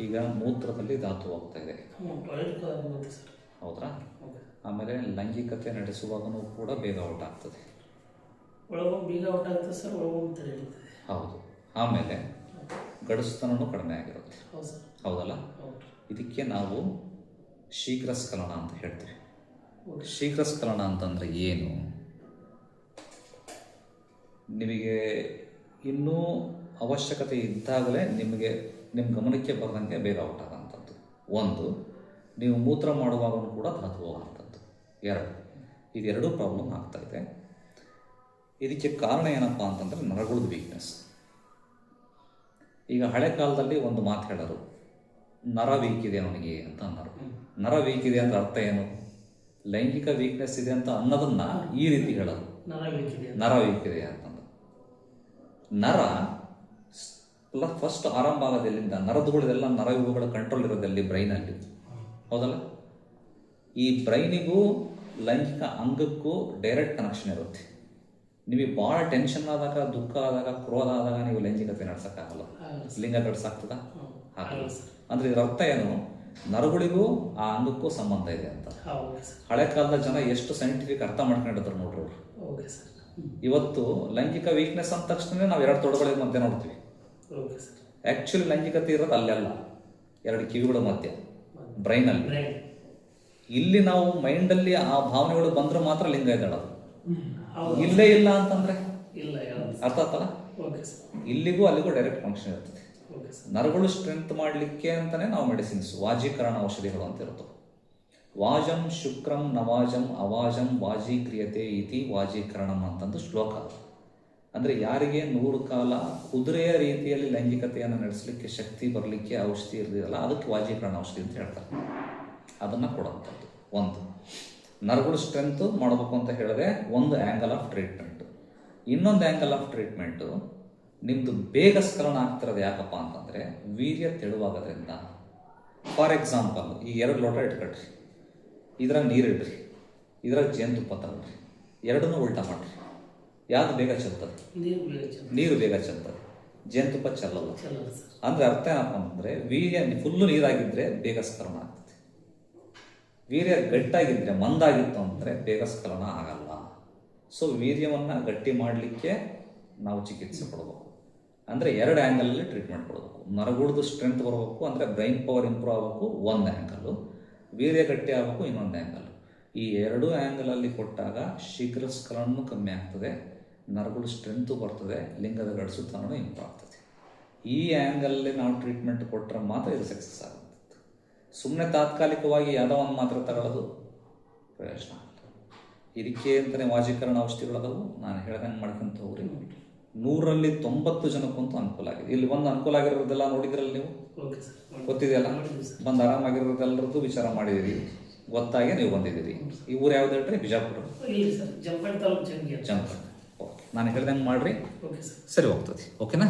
ಈಗ ಮೂತ್ರದಲ್ಲಿ ಧಾತು ಹೋಗ್ತಾ ಇದೆ ಹೌದಾ. ಆಮೇಲೆ ಲೈಂಗಿಕತೆ ನಡೆಸುವಾಗ ಕೂಡ ಬೇಗ ಔಟ್ ಆಗ್ತದೆ ಬೇಗ ಔಟ್ ಸರ್ ಹೌದು. ಆಮೇಲೆ ಗಡಸುತನೂ ಕಡಿಮೆ ಆಗಿರುತ್ತೆ. ಹೌದಲ್ಲ? ಇದಕ್ಕೆ ನಾವು ಶೀಘ್ರ ಸ್ಖಲನ ಅಂತ ಹೇಳ್ತೀವಿ. ಶೀಘ್ರ ಸ್ಖಲನ ಅಂತಂದ್ರೆ ಏನು? ನಿಮಗೆ ಇನ್ನೂ ಅವಶ್ಯಕತೆ ಇದ್ದಾಗಲೇ ನಿಮಗೆ ನಿಮ್ಮ ಗಮನಕ್ಕೆ ಬರದಂಗೆ ಬೇಗ ಔಟ್ ಆಗೋಂಥದ್ದು ಒಂದು ನೀವು ಮೂತ್ರ ಮಾಡುವಾಗಲೂ ಕೂಡ ಧಾತು ಹೋಗುವಂಥದ್ದು ಎರಡು ಇದೆರಡೂ ಪ್ರಾಬ್ಲಮ್ ಆಗ್ತಾ ಇದೆ. ಇದಕ್ಕೆ ಕಾರಣ ಏನಪ್ಪ ಅಂತಂದರೆ ನರಗಳದ್ದು ವೀಕ್ನೆಸ್ ಈಗ ಹಳೆ ಕಾಲದಲ್ಲಿ ಒಂದು ಮಾತು ಹೇಳರು ನರ ವೀಕ್ ಇದೆ ಅವನಿಗೆ ಅಂತ ಅನ್ನೋರು. ನರ ವೀಕ್ ಇದೆ ಅಂದ್ರೆ ಅರ್ಥ ಏನು? ಲೈಂಗಿಕ ವೀಕ್ನೆಸ್ ಇದೆ ಅಂತ ಅನ್ನೋದನ್ನ ಈ ರೀತಿ ಹೇಳೋದು ನರ ವೀಕ್ ಇದೆ ಅಂತಂದು. ನರ ಫಸ್ಟ್ ಆರಂಭ ಆಗೋದು ಎಲ್ಲಿಂದ ನರದುಗಳಿದೆಲ್ಲ ನರ ಇವುಗಳ ಕಂಟ್ರೋಲ್ ಇರೋದಲ್ಲಿ ಬ್ರೈನಲ್ಲಿ ಹೌದಲ್ಲ? ಈ ಬ್ರೈನಿಗೂ ಲೈಂಗಿಕ ಅಂಗಕ್ಕೂ ಡೈರೆಕ್ಟ್ ಕನೆಕ್ಷನ್ ಇರುತ್ತೆ. ನಿಮಗೆ ಭಾಳ ಟೆನ್ಷನ್ ಆದಾಗ ದುಃಖ ಆದಾಗ ಕ್ರೋಧ ಆದಾಗ ನೀವು ಲೈಂಗಿಕತೆ ನಡ್ಸಕ್ಕಾಗಲ್ಲ. ಲಿಂಗ ಕಟ್ಸಾಗ್ತದ ಆಗಲ್ಲ ಅಂದ್ರೆ ಇದರ ಅರ್ಥ ಏನು? ನರಗಳಿಗೂ ಆ ಅಂಗಕ್ಕೂ ಸಂಬಂಧ ಇದೆ ಅಂತ. ಹಳೆ ಕಾಲದ ಜನ ಎಷ್ಟು ಸೈಂಟಿಫಿಕ್ ಅರ್ಥ ಮಾಡ್ಕೊಂಡಿದ್ರು ನೋಡ್ರಿ ಇವತ್ತು ಲೈಂಗಿಕ ವೀಕ್ನೆಸ್ ಅಂದ ತಕ್ಷಣ ನಾವು ಎರಡು ತೊಡಗಳಿಗೆ ಮಧ್ಯೆ ನೋಡ್ತೀವಿ. ಆಕ್ಚುಲಿ ಲೈಂಗಿಕತೆ ಇರೋದು ಅಲ್ಲೆಲ್ಲ. ಎರಡು ಕಿವಿಗಳ ಮಧ್ಯೆ. ಬ್ರೈನಲ್ಲಿ ಬ್ರೈನ್ ಇಲ್ಲಿ ನಾವು ಮೈಂಡಲ್ಲಿ ಆ ಭಾವನೆಗಳು ಬಂದ್ರೆ ಮಾತ್ರ ಲಿಂಗ ಎದ್ದೇಳೋದು ಇಲ್ಲೇ ಇಲ್ಲ ಅಂತಂದ್ರೆ? ಅರ್ಥ ಆತಲ್ಲ? ಇಲ್ಲಿಗೂ ಅಲ್ಲಿಗೂ ಡೈರೆಕ್ಟ್ ಫಂಕ್ಷನ್ ಇರ್ತದೆ. ನರಗಳು ಸ್ಟ್ರೆಂತ್ ಮಾಡಲಿಕ್ಕೆ ಅಂತಾನೆ ನಾವು ಮೆಡಿಸಿನ್ಸ್ ವಾಜೀಕರಣ ಔಷಧಿಗಳು ಅಂತ ಇರ್ತವೆ ವಾಜಂ ಶುಕ್ರಂ ನವಾಜಂ ಅವಾಜಂ ವಾಜೀಕ್ರಿಯತೆ ಇತಿ ವಾಜೀಕರಣಂ ಅಂತಂದು ಶ್ಲೋಕ ಅಂದ್ರೆ ಯಾರಿಗೆ ನೂರು ಕಾಲ ಕುದುರೆಯ ರೀತಿಯಲ್ಲಿ ಲೈಂಗಿಕತೆಯನ್ನು ನಡೆಸಲಿಕ್ಕೆ ಶಕ್ತಿ ಬರಲಿಕ್ಕೆ ಔಷಧಿ ಇರಲಿಲ್ಲ ಅದಕ್ಕೆ ವಾಜೀಕರಣ ಔಷಧಿ ಅಂತ ಹೇಳ್ತಾರೆ. ಅದನ್ನ ಕೊಡುವಂಥದ್ದು. ಒಂದು, ನರಗಳು ಸ್ಟ್ರೆಂತ್ ಮಾಡಬೇಕು ಅಂತ ಹೇಳಿದ್ರೆ ಒಂದು ಆ್ಯಂಗಲ್ ಆಫ್ ಟ್ರೀಟ್ಮೆಂಟ್ ಇನ್ನೊಂದು ಆ್ಯಂಗಲ್ ಆಫ್ ಟ್ರೀಟ್ಮೆಂಟು ನಿಮ್ಮದು ಬೇಗ ಸ್ಖಲನ ಆಗ್ತಿರೋದು ಯಾಕಪ್ಪ ಅಂತಂದರೆ ವೀರ್ಯ ತೆಳುವಾಗೋದ್ರಿಂದ. ಫಾರ್ ಎಕ್ಸಾಂಪಲ್ ಈ ಎರಡು ಲೋಟ ಇಟ್ಕೊಳ್ರಿ. ಇದ್ರಾಗ ನೀರು ಇಡ್ರಿ ಇದ್ರಾಗ ಜೇನುತುಪ್ಪ ತಗೊಳ್ರಿ. ಎರಡನ್ನೂ ಉಲ್ಟಾ ಮಾಡ್ರಿ. ಯಾವ್ದು ಬೇಗ ಚೆಲ್ತದೆ? ನೀರು ಬೇಗ ಚೆಲ್ತದೆ. ಜೇನುತುಪ್ಪ ಚೆಲ್ಲಲ್ಲ. ಅಂದ್ರೆ ಅರ್ಥ ಏನಪ್ಪ ಅಂತಂದ್ರೆ ವೀರ್ಯ ಫುಲ್ಲು ನೀರಾಗಿದ್ರೆ ಬೇಗ ಸ್ಕರ್ಣ ಆಗ್ತದೆ. ವೀರ್ಯ ಗಟ್ಟಾಗಿದ್ರೆ ಮಂದಾಗಿತ್ತು ಅಂದರೆ ಬೇಗ ಸ್ಕಲನ ಆಗಲ್ಲ. ಸೊ ವೀರ್ಯವನ್ನ ಗಟ್ಟಿ ಮಾಡಲಿಕ್ಕೆ ನಾವು ಚಿಕಿತ್ಸೆ ಕೊಡಬೇಕು. ಅಂದರೆ ಎರಡು ಆ್ಯಂಗಲಲ್ಲಿ ಟ್ರೀಟ್ಮೆಂಟ್ ಕೊಡಬೇಕು. ನರಗುಡ್ದು ಸ್ಟ್ರೆಂತ್ ಬರಬೇಕು ಅಂದರೆ ಬ್ರೈನ್ ಪವರ್ ಇಂಪ್ರೂವ್ ಆಗಬೇಕು ಒಂದು ಆ್ಯಂಗಲ್ ವೀರ್ಯ ಗಟ್ಟಿ ಆಗಬೇಕು ಇನ್ನೊಂದು ಆ್ಯಂಗಲ್ ಈ ಎರಡು ಆ್ಯಂಗಲಲ್ಲಿ ಕೊಟ್ಟಾಗ ಶೀಘ್ರ ಸ್ಖಲನೂ ಕಮ್ಮಿ ಆಗ್ತದೆ. ನರಗಳು ಸ್ಟ್ರೆಂತು ಬರ್ತದೆ ಲಿಂಗದ ಗಡಿಸುತನೂ ಇಂಪ್ರೂವ್ ಆಗ್ತದೆ ಈ ಆ್ಯಂಗಲಲ್ಲಿ ನಾವು ಟ್ರೀಟ್ಮೆಂಟ್ ಕೊಟ್ಟರೆ ಮಾತ್ರ ಇದು ಸಕ್ಸಸ್ ಆಗುತ್ತೆ. ಸುಮ್ಮನೆ ತಾತ್ಕಾಲಿಕವಾಗಿ ಯಾವುದೋ ಒಂದು ಮಾತ್ರ ತಗೊಳ್ಳೋದು ಪ್ರಯೋಜನ ಆಗಲ್ಲ. ಇದಕ್ಕೆ ಅಂತಲೇ ವಾಜೀಕರಣ ಔಷಧಿಗಳದವು ನಾನು ಹೇಳ್ದಂಗೆ ಮಾಡ್ಕೊಂತ ಹೋಗ್ರಿ ನೂರಲ್ಲಿ ತೊಂಬತ್ತು ಜನಕ್ಕಂತೂ ಅನುಕೂಲ ಆಗಿದೆ. ಇಲ್ಲಿ ಒಂದು ಅನುಕೂಲ ಆಗಿರೋದೆಲ್ಲ ನೋಡಿದ್ರಲ್ಲ ನೀವು? ಗೊತ್ತಿದೆಯಲ್ಲ? ಬಂದು ಆರಾಮಾಗಿರೋದೆಲ್ಲರದ್ದು ವಿಚಾರ ಮಾಡಿದಿರಿ ಗೊತ್ತಾಗಿ ನೀವು ಬಂದಿದ್ದೀರಿ. ಈ ಊರು ಯಾವ್ದು ಹೇಳ್ರಿ? ಬಿಜಾಪುರ. ಇಲ್ಲ ನಾನು ಹೇಳ್ದಂಗೆ ಮಾಡ್ರಿ. ಓಕೆ ಸರ್ ಹೋಗ್ತದೆ. ಓಕೆನಾ?